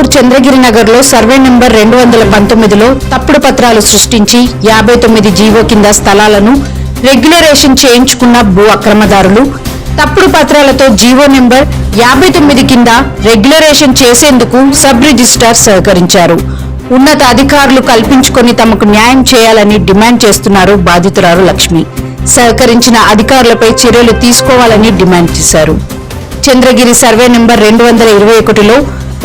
చంద్రగిరి నగర్లో survey number రెండు వందల పంతొమ్మిదిలో తప్పుడు పత్రాలు సృష్టించి యాభై తొమ్మిది జీవో కింద స్థలాలను రెగ్యులరేషన్ చేయించుకున్న భూ అక్రమదారులు. తప్పుడు పత్రాలతో జీవో నెంబర్ యాభై తొమ్మిది కింద రెగ్యులరేషన్ చేసేందుకు సబ్ రిజిస్టార్ సహకరించారు. ఉన్నత అధికారులు కల్పించుకొని తమకు న్యాయం చేయాలని డిమాండ్ చేస్తున్నారు బాధితురాలు లక్ష్మి. సహకరించిన అధికారులపై చర్యలు తీసుకోవాలని డిమాండ్ చేశారు. చంద్రగిరి సర్వే నెంబర్ రెండు వందల ఇరవై ఒకటిలో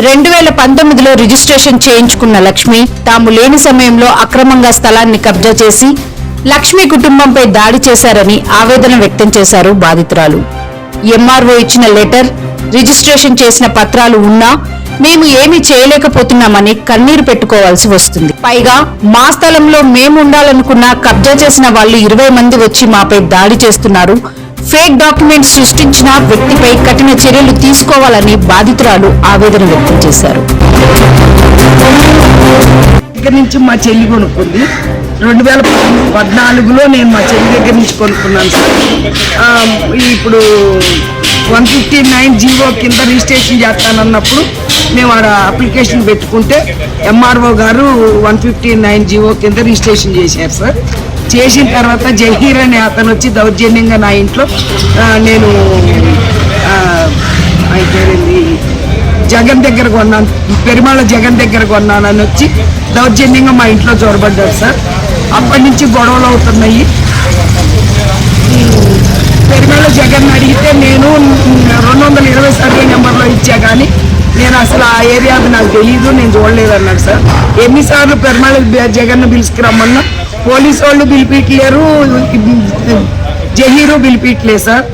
రెండు వేల పంతొమ్మిదిలో రిజిస్ట్రేషన్ చేయించుకున్న లక్ష్మి తాము లేని సమయంలో అక్రమంగా స్థలాన్ని కబ్జా చేసి లక్ష్మి కుటుంబంపై దాడి చేశారని ఆవేదన వ్యక్తం చేశారు బాధితురాలు. ఎంఆర్ఓ ఇచ్చిన లెటర్ రిజిస్ట్రేషన్ చేసిన పత్రాలు ఉన్నా మేము ఏమీ చేయలేకపోతున్నామని కన్నీరు పెట్టుకోవాల్సి వస్తుంది. పైగా మా స్థలంలో మేము ఉండాలనుకున్న కబ్జా చేసిన వాళ్ళు ఇరవై మంది వచ్చి మాపై దాడి చేస్తున్నారు. ఫేక్ డాక్యుమెంట్స్ సృష్టించిన వ్యక్తిపై కఠిన చర్యలు తీసుకోవాలని బాధితురాలు ఆవేదన వ్యక్తం చేశారు. దగ్గర నుంచి మా చెల్లి కొనుక్కుంది. రెండు వేల పద్నాలుగులో నేను మా చెల్లి దగ్గర నుంచి కొనుక్కున్నాను సార్. ఇప్పుడు వన్ ఫిఫ్టీ నైన్ జీవో కింద రిజిస్ట్రేషన్ చేస్తానన్నప్పుడు మేము ఆడ అప్లికేషన్ పెట్టుకుంటే ఎంఆర్ఓ గారు వన్ ఫిఫ్టీ నైన్ జీవో కింద రిజిస్ట్రేషన్ చేశారు సార్. చేసిన తర్వాత జహీర్ అనే అతను వచ్చి దౌర్జన్యంగా నా ఇంట్లో నేను ఆ, జగన్ దగ్గర కొన్నాను. పెరుమాళ జగన్ దగ్గర కొన్నానని వచ్చి దౌర్జన్యంగా మా ఇంట్లో చొరబడ్డారు సార్. అప్పటి నుంచి గొడవలు అవుతున్నాయి. పెరుమాళ జగన్ అడిగితే నేను రెండు వందల ఇరవై సర్వే నెంబర్లో ఇచ్చా కానీ నేను అసలు ఆ ఏరియా నాకు తెలియదు నేను చూడలేదు అన్నాడు సార్. ఎన్నిసార్లు పెరుమాళ జగన్ పిలుచుకురమ్మన్నా పోలీసు వాళ్ళు పిలిపిట్లేరు జహీరు పిలిపిట్లేదు సార్.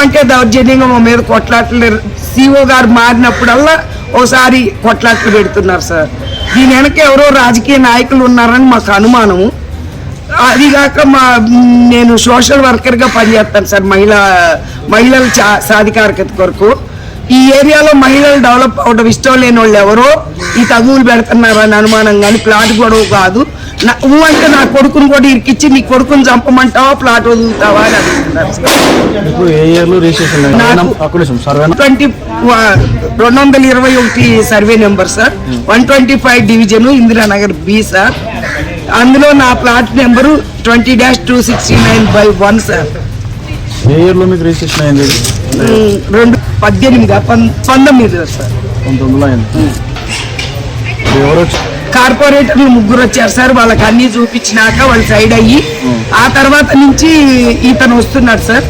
అంటే దౌర్జన్యంగా మా మీద కొట్లాటలు సిఓ గారు మారినప్పుడల్లా ఓసారి కొట్లాట్లు పెడుతున్నారు సార్. దీని వెనక ఎవరో రాజకీయ నాయకులు ఉన్నారని మాకు అనుమానము. అది కాక మా నేను సోషల్ వర్కర్గా పనిచేస్తాను సార్ మహిళా మహిళల చా- సాధికారికత కొరకు. ఈ ఏరియాలో మహిళలు డెవలప్ అవడం ఇష్టం లేని వాళ్ళు ఎవరో ఈ తగువులు పెడుతున్నారని అనుమానం కానీ ప్లాట్ గొడవ కాదు. ఊ అంటే నా కొడుకుని కూడా ఇరికిచ్చి నీ కొడుకుని చంపమంటావా? ప్లాట్ వదులుతావా అని అడుగుతున్నారు. ట్వంటీ రెండు వందల ఇరవై ఒకటి survey number sir one twenty five division Indiranagar B sir అందులో నా plot number twenty dash two sixty nine by one sir ఏ మీకు రిజిస్ట్రేషన్ అయింది? ఉమ్, రెండు పద్దెనిమిది పంతొమ్మిది సార్ అయింది. ఎవరు వచ్చి కార్పొరేటర్లు ముగ్గురు వచ్చారు సార్ వాళ్ళకి అన్ని చూపించినాక వాళ్ళు సైడ్ అయ్యి ఆ తర్వాత నుంచి ఇతను వస్తున్నాడు సార్.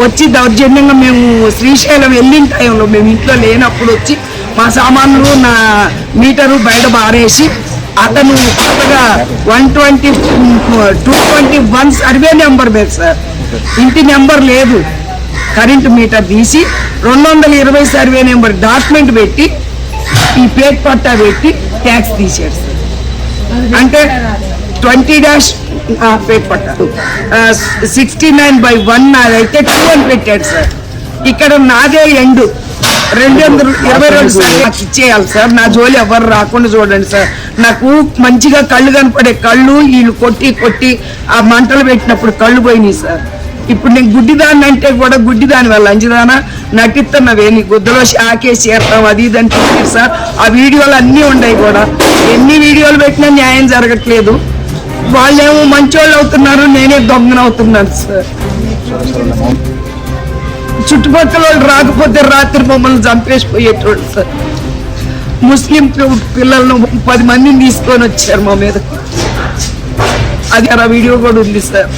వచ్చి దౌర్జన్యంగా మేము శ్రీశైలం వెళ్ళిన టైంలో మేము ఇంట్లో లేనప్పుడు వచ్చి మా సామాన్లు నా మీటరు బయట బారేసి అతను కొత్తగా one twenty two twenty one survey number మీద సార్. ఇంటి నెంబర్ లేదు. కరెంట్ మీటర్ తీసి రెండు వందల ఇరవై సర్వే నెంబర్ డాక్యుమెంట్ పెట్టి ఈ పేట్ పట్టా పెట్టి ట్యాక్స్ తీసాడు సార్. అంటే twenty dash patta sixty nine by one నాదైతే టూ అని పెట్టాడు సార్ ఇక్కడ నాదే ఎండు. రెండు వందల ఇరవై రెండు సార్ నాకు ఇచ్చేయాలి సార్. నా జోలి ఎవరు రాకుండా చూడండి సార్. నాకు మంచిగా కళ్ళు కనపడే కళ్ళు వీళ్ళు కొట్టి కొట్టి ఆ మంటలు పెట్టినప్పుడు కళ్ళు పోయినాయి సార్. ఇప్పుడు నేను గుడ్డిదాన్ని అంటే కూడా గుడ్డిదాని వల్ల అంజదానా? నటిస్తున్నవే నీ గుద్దలో షాకేసి చేస్తాం అది ఇది అంటే సార్. ఆ వీడియోలు అన్నీ ఉన్నాయి కూడా. ఎన్ని వీడియోలు పెట్టినా న్యాయం జరగట్లేదు. వాళ్ళేమో మంచోళ్ళు అవుతున్నారు నేనే దొంగనవుతున్నాను సార్. చుట్టుపక్కల వాళ్ళు రాకపోతే రాత్రి మమ్మల్ని చంపేసిపోయేటోళ్ళు సార్. ముస్లిం పిల్లలను పది మందిని తీసుకొని వచ్చారు మా మీద. అది ఆ వీడియో కూడా ఉంది సార్.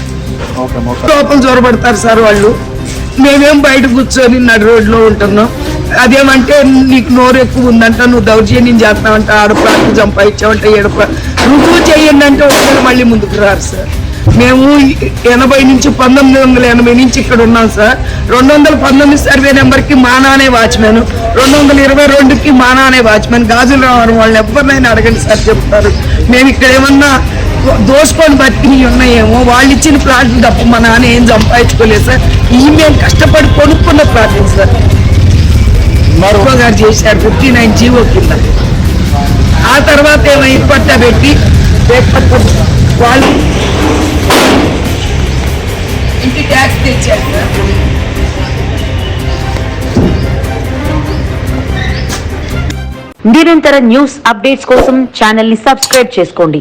లోపల చొరబడతారు సార్ వాళ్ళు. మేమేం బయట కూర్చొని నడి రోడ్లో ఉంటున్నాం. అదేమంటే నీకు నోరు ఎక్కువ ఉందంట నువ్వు దౌర్జన్యం చేస్తావంట ఆడప్రాంతం సంపాదించావంట ఏడప. రుజువు చేయండి అంటే ఒకవేళ మళ్ళీ ముందుకు రారు సార్. మేము ఎనభై నుంచి పంతొమ్మిది వందల ఎనభై నుంచి ఇక్కడ ఉన్నాం సార్. రెండు వందల పంతొమ్మిది సర్వే నెంబర్కి మా నానే వాచ్మెన్. రెండు వందల ఇరవై రెండుకి మా నానే వాచ్మెన్. గాజులు రావడం వాళ్ళని ఎవరినైనా అడగండి సార్ చెప్తారు. మేము ఇక్కడ ఏమన్నా దోసుకొని బతికినవి ఉన్నాయేమో. వాళ్ళు ఇచ్చిన ప్లాట్లు తప్ప మా నాన్న ఏం సంపాదించుకోలేదు సార్. ఈ మేము కష్టపడి కొనుక్కున్న ప్లాట్లు సార్? మరి గారు చేశారు ఫిఫ్టీ నైన్ జీవో కింద. ఆ తర్వాత ఏమో పట్టా పెట్టి వాళ్ళు ఇంటి ట్యాక్స్ తెచ్చారు సార్. నిరంతర న్యూస్ అప్డేట్స్ కోసం ఛానల్ని సబ్స్క్రైబ్ చేసుకోండి.